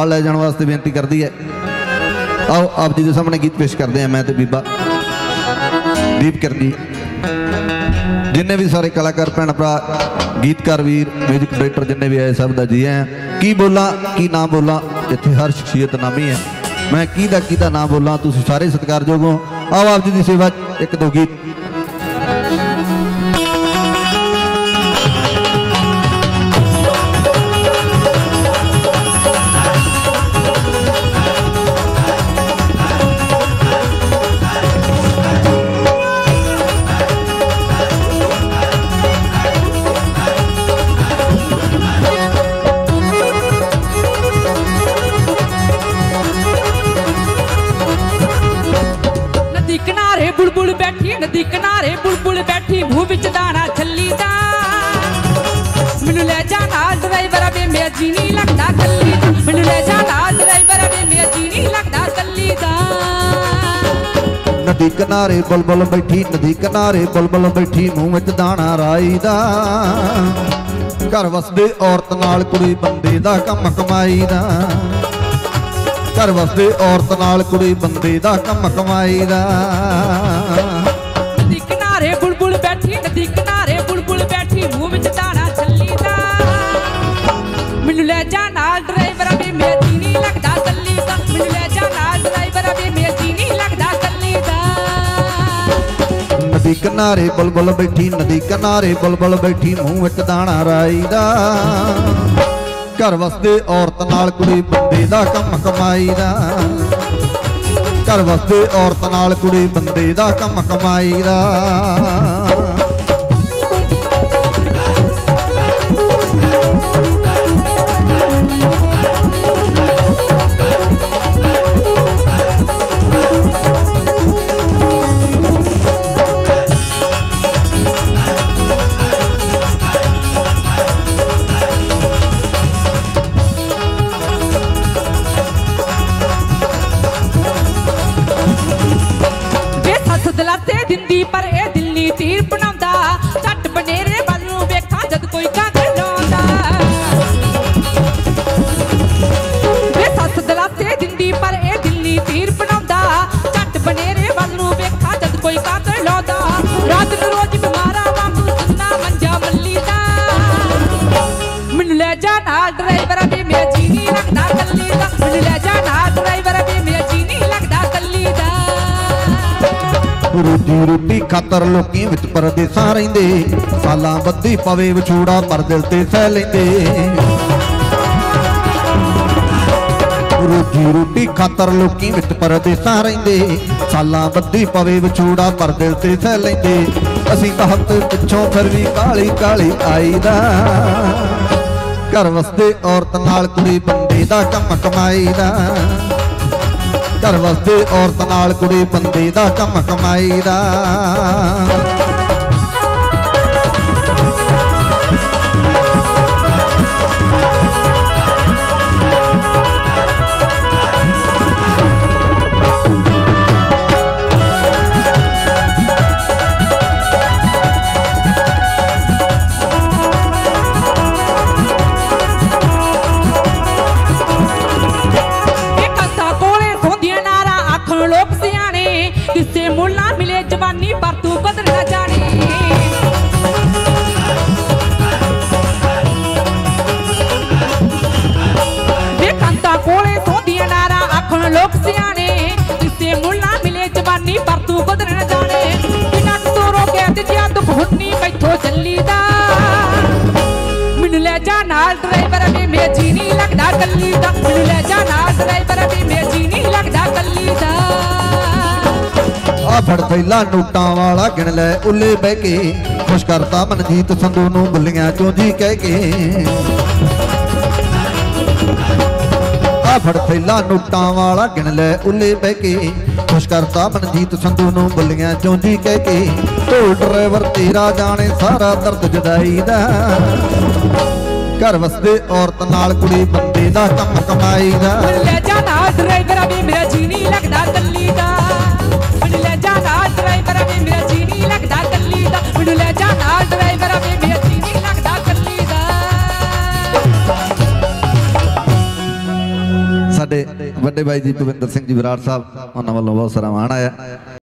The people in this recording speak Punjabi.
ਨਾਲ ਲੈ ਜਾਣ ਵਾਸਤੇ ਬੇਨਤੀ ਕਰਦੀ ਹੈ। ਆਓ, ਆਪ ਜੀ ਦੇ ਸਾਹਮਣੇ ਗੀਤ ਪੇਸ਼ ਕਰਦੇ ਆ ਮੈਂ ਤੇ ਬੀਬਾ। ਦੀਪਕਰ ਜੀ ਜਿੰਨੇ ਵੀ ਸਾਰੇ ਕਲਾਕਾਰ ਭੈਣ ਭਰਾ ਗੀਤਕਾਰ, ਵੀਰ ਮਿਊਜ਼ਿਕ ਡਾਇਰੈਕਟਰ ਜਿੰਨੇ ਵੀ ਆਏ, ਸਭ ਦਾ ਜੀ ਆਇਆਂ। ਕੀ ਬੋਲਾਂ, ਕੀ ਨਾ ਬੋਲਾਂ, ਇੱਥੇ ਹਰ ਸ਼ਖਸੀਅਤ ਨਾਮੀ ਹੈ। ਮੈਂ ਕੀ ਦਾ ਕੀ ਦਾ ਨਾ ਬੋਲਾਂ, ਤੁਸੀਂ ਸਾਰੇ ਸਤਿਕਾਰਯੋਗ ਹੋ। ਆਓ, ਆਪ ਜੀ ਦੀ ਸੇਵਾ ਇੱਕ ਦੋ ਗੀਤ। ਬੈਠੀ ਕਿਨਾਰੇ ਬੁਲਬੁਲ ਬੈਠੀ ਮੂੰਹ ਵਿੱਚ ਦਾਣਾ ਛੱਲੀ ਦਾ। ਮੈਨੂੰ ਲੈ ਜਾ ਡਰਾਈਵਰ ਵੇ ਮੇਰਾ ਜੀ ਨਹੀਂ ਲੱਗਦਾ ਕੱਲੀ ਮੈਨੂੰ ਲੈ ਜਾ ਡਰਾਈਵਰ ਵੇ ਮੇਰਾ ਜੀ ਨਹੀਂ ਲੱਗਦਾ ਕੱਲੀ ਦਾ। ਨਦੀ ਕਿਨਾਰੇ ਬੁਲਬੁਲ ਬੈਠੀ, ਨਦੀ ਕਿਨਾਰੇ ਬੁਲਬੁਲ ਬੈਠੀ, ਮੂੰਹ ਵਿੱਚ ਦਾਣਾ ਰਾਈ ਦਾ। ਘਰ ਵਸਦੇ ਔਰਤ ਨਾਲ ਕੁੜੀ ਬੰਦੇ ਦਾ ਕੰਮ ਕਮਾਈ ਦਾ। ਘਰ ਵਸਦੇ ਔਰਤ ਨਾਲ ਕੁੜੀ ਬੰਦੇ ਦਾ ਕੰਮ ਕਮਾਈ ਦਾ। ਮੈਨੂੰ ਲੈ ਜਾ ਨਾਲ ਡਰਾਈਵਰ ਵੇ ਮੇਰਾ ਜੀ ਨਹੀਂ ਲੱਗਦਾ ਕੱਲੀ ਦਾ ਮੈਨੂੰ ਲੈ ਜਾ ਨਾਲ ਡਰਾਈਵਰ ਵੇ ਮੇਰਾ ਜੀ ਨਹੀਂ ਲੱਗਦਾ ਕੱਲੀ ਦਾ ਨਦੀ ਕਿਨਾਰੇ ਬੁਲਬੁਲ ਬੈਠੀ, ਨਦੀ ਕਿਨਾਰੇ ਬੁਲਬੁਲ ਬੈਠੀ, ਮੂੰਹ ਵਿੱਚ ਦਾਣਾ ਰਾਈ ਦਾ ਘਰ ਵਸਦੇ ਔਰਤ ਨਾਲ ਕੁੜੀ, ਬੰਦੇ ਦਾ ਕੰਮ ਕਮਾਈ ਦਾ ਘਰ ਵਸਦੇ ਔਰਤ ਨਾਲ ਕੁੜੀ, ਬੰਦੇ ਦਾ ਕੰਮ ਕਮਾਈ ਦਾ ਲੈ ਜਾ ਨਾਲ ਡਰਾਈਵਰ ਵੀ ਮੇਰਾ ਜੀ ਨਹੀਂ ਲੱਗਦਾ ਕੱਲੀ ਦਾ। ਮੈਨੂੰ ਲੈ ਜਾ ਨਾਲ ਡਰਾਈਵਰ ਵੀ ਮੇਰਾ ਜੀ ਨਹੀਂ ਲੱਗਦਾ ਕੱਲੀ ਦਾ। ਰੋਜੀ ਰੋਟੀ ਖਾਤਰ ਲੋਕੀ ਵਿੱਚ ਪਰਦੇਸਾਂ ਰਹਿੰਦੇ। ਸਾਲਾਂ ਬੱਧੀ ਪਵੇ ਵਿਛੋੜਾ ਪਰ ਦਿਲ ਤੇ ਸਹਿ ਲੈਂਦੇ। ਰੋਜੀ ਰੋਟੀ ਖਾਤਰ ਲੋਕੀ ਵਿੱਚ ਪਰਦੇਸਾਂ ਰਹਿੰਦੇ। ਸਾਲਾਂ ਬੱਧੀ ਪਵੇ ਵਿਛੋੜਾ ਪਰ ਦਿਲ ਤੇ ਸਹਿ ਲੈਂਦੇ। ਅਸੀਂ ਤਾਂ ਹੱਥ ਪਿੱਛੋਂ ਫਿਰ ਵੀ ਕਾਲੀ ਕਾਲੀ ਆਈਦਾ। ਘਰ ਵਸਦੇ ਔਰਤ ਨਾਲ ਕੁੜੀ ਬੰਦੇ ਦਾ ਕੰਮ ਕਮਾਈ ਦਾ। ਘਰ ਵਸਦੇ ਔਰਤ ਨਾਲ ਕੁੜੀ ਬੰਦੇ ਦਾ ਕੰਮ ਕਮਾਈ ਦਾ। ਸਿਆਣੇ ਕਿਸੇ ਮੁੱਲ ਨਾ ਮਿਲੇ ਜਵਾਨੀ ਪਰ ਤੂੰ ਬਦਲ ਨਾ ਜਾਣੇ ਇਹ ਕੰਤਾ ਕੋਲੇ ਸੌਂਦੀਆਂ ਨਾਰਾ ਆਖਣ ਲੋਕ ਸਿਆਣੇ ਕਿਸੇ ਮੁੱਲ ਨਾ ਮਿਲੇ ਜਵਾਨੀ ਪਰ ਤੂੰ ਬਦਲ ਨਾ ਜਾਣੇ ਬਿਨਾਂ ਤੋਂ ਰੋਕਿਆ ਤੇ ਜਿਆ ਦੁੱਖ ਹੁੰਨੀ ਮੈਥੋਂ ਚੱਲੀਦਾ ਮੈਨੂੰ ਲੈ ਜਾ ਨਾਲ ਡਰਾਈਵਰ ਵੀ ਮੇਰਾ ਜੀ ਨਹੀਂ ਲੱਗਦਾ ਕੱਲੀ ਦਾ ਮੈਨੂੰ ਲੈ ਜਾ ਆ ਫੜ ਥੈਲਾ ਨੋਟਾਂ ਵਾਲਾ ਗਿਣ ਲੈ ਉੱਲੇ ਬਹਿ ਕੇ। ਖੁਸ਼ ਕਰਤਾ ਮਨਜੀਤ ਸੰਧੂ ਨੂੰ ਬੁੱਲੀਆਂ ਚੋਂ ਜੀ ਕਹਿ ਕੇ। ਆ ਫੜ ਥੈਲਾ ਨੋਟਾਂ ਵਾਲਾ ਗਿਣ ਲੈ ਉੱਲੇ ਬਹਿ ਕੇ। ਖੁਸ਼ ਕਰਤਾ ਮਨਜੀਤ ਸੰਧੂ ਨੂੰ ਬੁੱਲੀਆਂ ਚੋਂ ਜੀ ਕਹਿ ਕੇ। ਢੋਲ ਡਰਾਈਵਰ ਤੇਰਾ ਜਾਣੇ ਸਾਰਾ ਦਰਦ ਜੁਦਾਈ ਦਾ ਘਰ ਵਸਦੇ ਔਰਤ ਨਾਲ ਕੁੜੀ ਬੰਦੇ ਦਾ ਕੰਮ ਕਮਾਈ ਦਾ ਲੈ ਜਾ ਨਾਲ ਸਾਡੇ ਵੱਡੇ ਬਾਈ ਜੀ ਭਵਿੰਦਰ ਸਿੰਘ ਜੀ ਵਿਰਾੜ ਸਾਹਿਬ, ਉਹਨਾਂ ਵੱਲੋਂ ਬਹੁਤ ਸਾਰਾ ਮਾਣ ਆਇਆ।